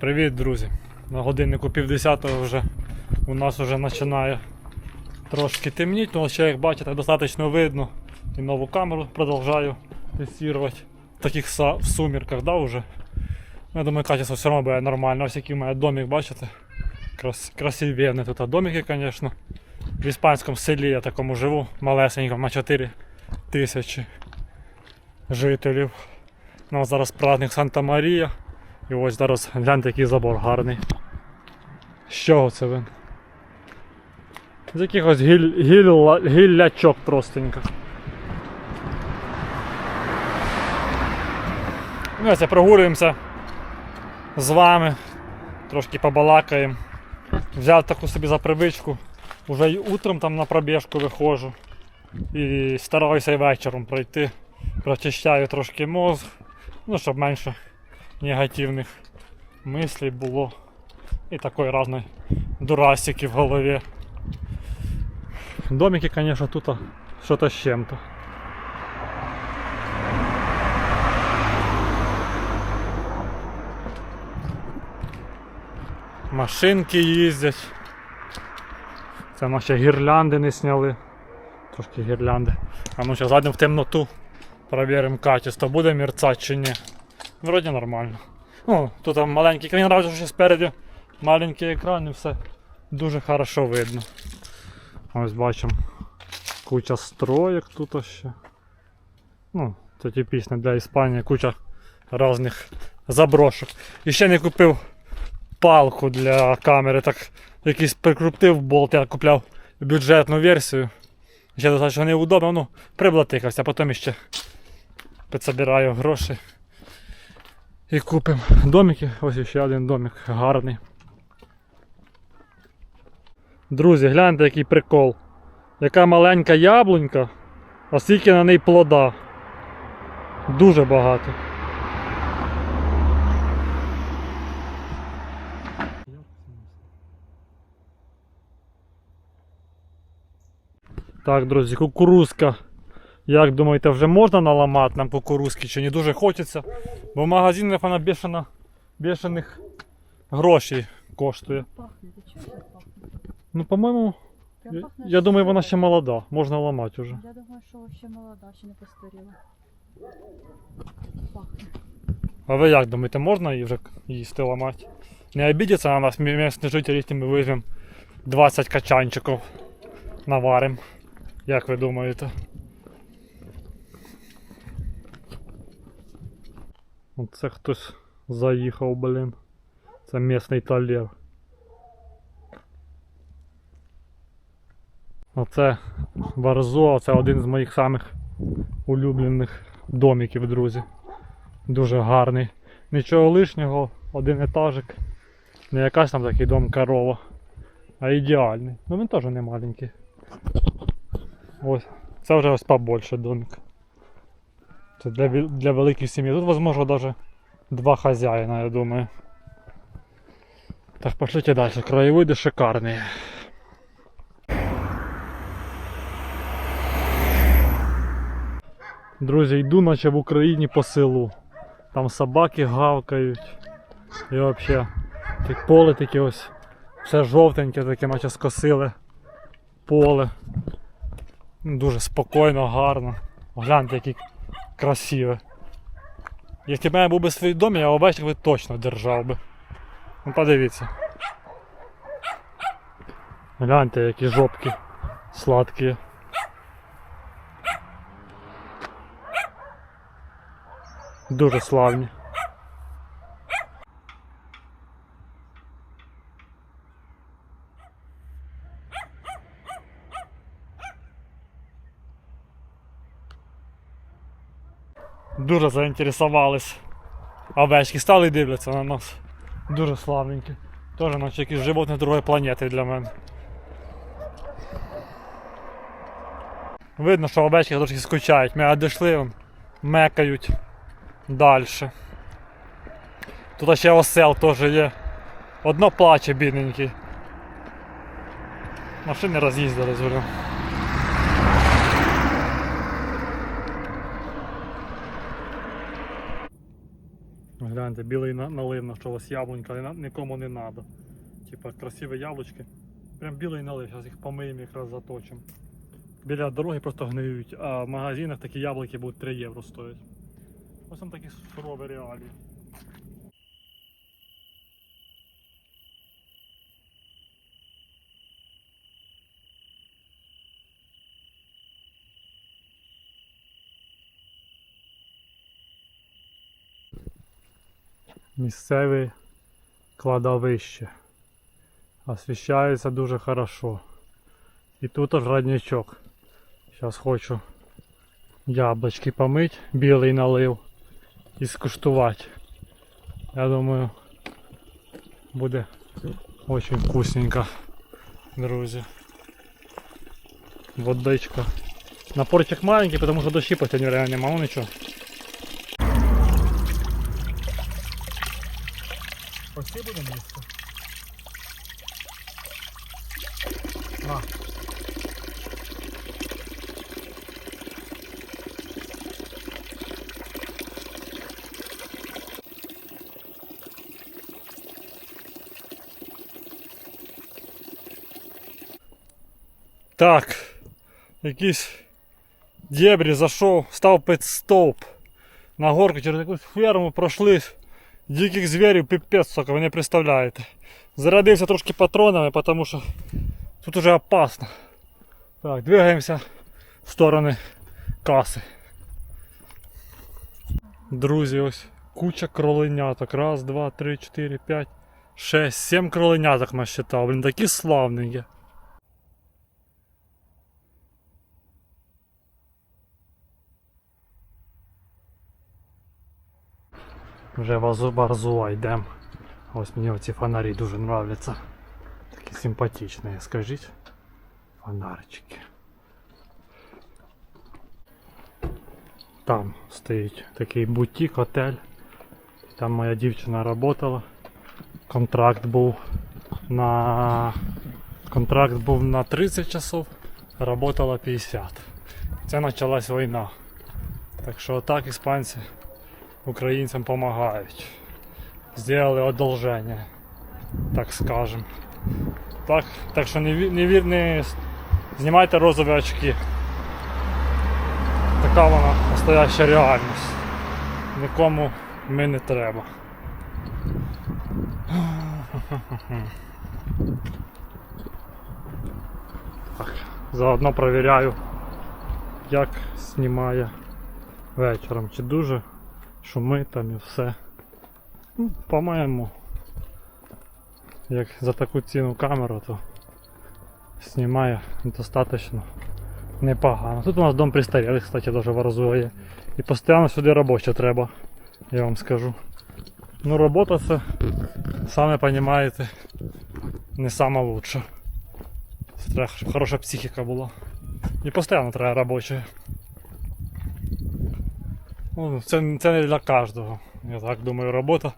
Привіт, друзі! На годиннику півдесятого вже у нас вже починає трошки темніти, але ще як бачите, достатньо видно. І нову камеру продовжую тестувати в таких в сумірках, да, вже. Я думаю, качество все одно буде нормально. Ось який у мене домик, бачите? Крас... Красивенний тут домики, звісно. В іспанському селі я такому живу, малесенькому, на 4 тисячі жителів. Ну, зараз праздник Санта Марія. І ось зараз гляньте, який забор гарний. З чого це він? З якихось гіль, гілля, гіллячок простенько. Ну, ось прогулюємося з вами, трошки побалакаємо. Взяв таку собі за привичку. Уже й утром там на пробіжку виходжу. І стараюся і вечором пройти. Прочищаю трошки мозг, ну, щоб менше негативних мислей було. І такої разної дурасики в голові. Домики, конечно, тут что-то с чем-то. Машинки їздять. Це ми ще гірлянди не сняли. Трошки гірлянди. А ну зараз зайдемо в темноту. Проверимо качество, буде мерцати чи ні. Вроді нормально. Ну, тут там маленький екран, разу що спереді маленький екран і все дуже хорошо видно. Ось бачимо куча строєк тут ще. Ну, це типічно для Іспанії, куча різних заброшок. І ще не купив палку для камери, так якийсь прикрутив болт, я купляв бюджетну версію. Ще достатньо неудобно, ну, приблатикався, а потім ще підсобираю гроші. І купимо домики. Ось ще один домик гарний. Друзі, гляньте який прикол. Яка маленька яблунька, а скільки на неї плода. Дуже багато. Так, друзі, кукурузка. Як думаєте, вже можна наламати нам кукурузки чи не дуже хочеться? Бо в магазинах вона бешено, бешених грошей коштує. Ну, по-моєму, я, я думаю, вона ще молода, можна ламати вже. Я думаю, що ще молода, ще не постаріла. Пахне. А ви як думаєте, можна її вже їсти ламати? Не обідеться на нас місцеві жителі, якщо ми візьмемо 20 качанчиків наваримо. Як ви думаєте? Оце хтось заїхав, блін. Це місний талер. Оце Варзо, це один з моїх самих улюблених домиків, друзі. Дуже гарний. Нічого лишнього, один етажик. Не якась там такий дом корова, а ідеальний. Ну він теж не маленький. Ось. Це вже ось побольше домик. Це для, для великих сім'ї. Тут, можливо, навіть два хазяїна, я думаю. Так, пошлите далі. Краєвиди шикарні. Друзі, йду наче в Україні по селу. Там собаки гавкають. І взагалі так поле таке ось. Все жовтеньке, таке наче скосили поле. Дуже спокійно, гарно. Гляньте, який красиве. Якщо б мене був би свій дом, я овечок би точно держав би. Ну подивіться. Гляньте, які жопки сладкі. Дуже славні. Дуже заінтересувались. Овечки стали дивляться на нас. Дуже славненькі. Теж наче якісь животні другої планети для мене. Видно, що овечки трошки скучають. Ми дійшли, вон, мекають далі. Тут ще осел теж є. Одно плаче бідненький. Машини роз'їздили з гляньте, білий налив на що яблунька, вас яблунька, нікому не треба. Типа красиві яблучки. Прям білий налив, зараз їх помиємо якраз заточимо. Біля дороги просто гниють, а в магазинах такі яблуки будуть 3 євро стоять. Ось там такі сурові реалії. Місцеве кладовище. Освіщається дуже хорошо. І тут аж родничок. Зараз хочу яблочки помить, білий налив і скуштувати. Я думаю, буде очень вкусненько, друзі. Водичка. Напорчик маленький, потому что дощі постійно реально нема, ну нічого. Ось буде місце. На. Так, якийсь дебрі зайшов, став під стовп. На горку через якусь ферму пройшли Диких звірів пипець, сука, ви не представляєте. Зарядився трошки патронами, тому що тут уже опасно. Так, двигаємося в сторони каси. Друзі, ось куча кроленяток. Раз, два, три, чотири, п'ять, шесть, сім кроленяток насчитав. Блін, такі славненькі. Вже в Барзуа йдемо. Ось мені оці фонарі дуже нравляться. Такі симпатичні, скажіть. Фонарчики. Там стоїть такий бутік, отель. Там моя дівчина працювала. Контракт був на контракт був на 30 часов, працювала 50. Це почалась війна. Так що так іспанці українцям допомагають. Сделали одолження, так скажем. Так, так що не, ві- не, не знімайте розові очки. Така вона настояща реальність. Нікому ми не треба. Так, заодно перевіряю, як знімає вечором. Чи дуже шумить там і все. Ну, по-моєму, як за таку ціну камеру, то знімає достатньо непогано. Тут у нас дом престарілих, кстати, дуже вразує. І постійно сюди робоче треба, я вам скажу. Ну робота це, самі розумієте, не лучша. Це Треба, щоб хороша психіка була. І постійно треба робоче. Ну, це, це не для кожного. Я так думаю, робота.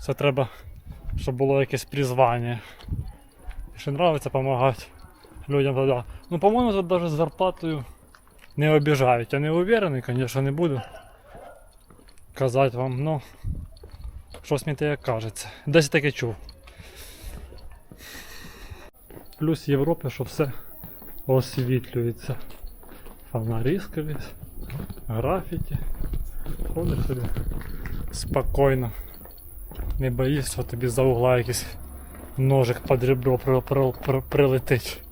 Це треба, щоб було якесь призвання. Якщо подобається допомагати людям, то да. Ну, по-моєму, тут навіть з зарплатою не обіжають. Я не уверений, звісно, не буду казати вам, ну щось мені таке кажеться. Десь таке чув. Плюс в Європі, що все освітлюється. Фонарі скрізь, графіті. Ходиш собі спокійно. Не боїшся, що тобі за угла якийсь ножик під ребро при, при, при, прилетить.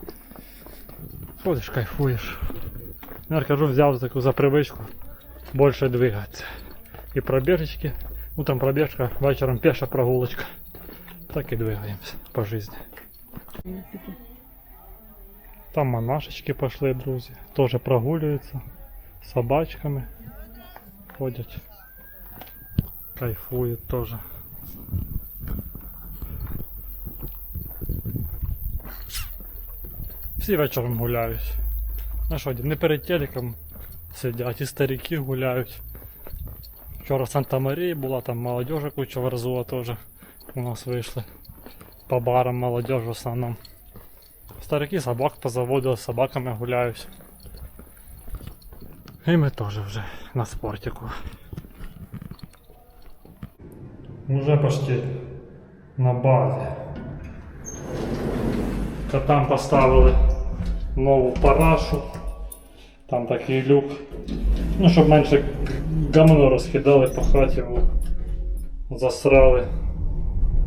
Ходиш, кайфуєш. Я кажу, взяв таку за привичку більше двигатися. І пробіжечки, утром пробіжка, вечором пеша прогулочка. Так і двигаємося по житті. Там монашечки пошли, друзі. Тоже прогулюються. З собачками. Ходять. Кайфують тоже. Всі вечором гуляють. Ну що, не перед телеком сидять, і старики гуляють. Вчора в Санта-Марії була, там молодежі куча верзула теж у нас вийшли. По барам молодежь в основному. Старики собак позаводили, з собаками гуляють. І ми теж вже на спортику. Уже почти на базі. Та там поставили нову парашу. Там такий люк. Ну, щоб менше гамно розкидали по хаті. Засрали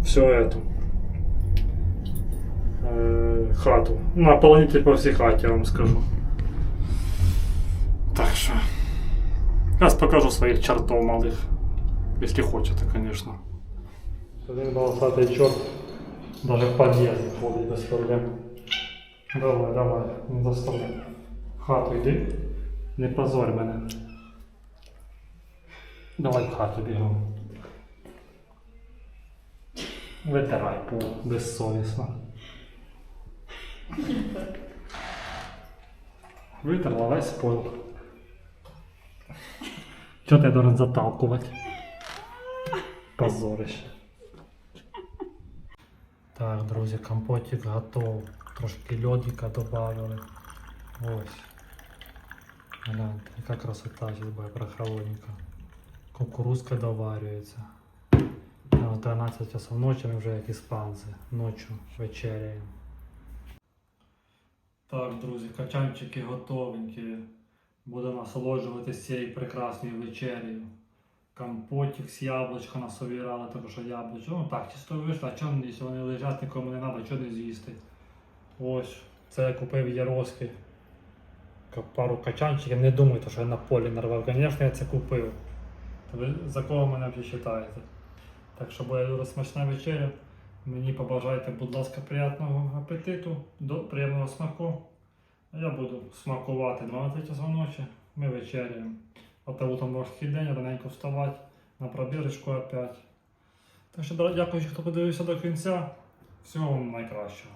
всю эту е, хату. Ну, наполнитель по всій хаті, я вам скажу. Так що. Зараз покажу своїх чертов малих. Если хочете, конечно. Один волосатый черт даже в подъезд ходит без проблем. Давай, давай, не заставляй. В хату йди. Не позорь мене. Давай в хату бігом. Витирай пол безсовісно. Витерла весь пол. Чого ти должен заталкувати? Позорище. Так, друзі, компотик готов. Трошки льодика добавили. Ось. Гляньте, яка красота зараз буде прохолодненько. Кукурузка доварюється. А 12 часов ночі ми вже як іспанці. Ночі вечеряємо. Так, друзі, качанчики готовенькі. Буду насолоджуватися цією прекрасною вечерею. Компотик з яблучка насовірали, тому що яблучко. Ну так, чисто вийшло, а чому вони лежать, нікому не треба, чого не з'їсти. Ось, це я купив Яровський. Ка- Пару качанчиків. Не думайте, що я на полі нарвав. Звісно, я це купив. Ви за кого мене вважаєте? Так що буде дуже смачна вечеря. Мені побажайте, будь ласка, приятного апетиту, до приємного смаку. Я буду смакувати 12 часов ночі. Ми вечеряємо. А то утром важкий день, раненько вставати на пробірочку опять. Так що дякую, хто подивився до кінця. Всього вам найкращого.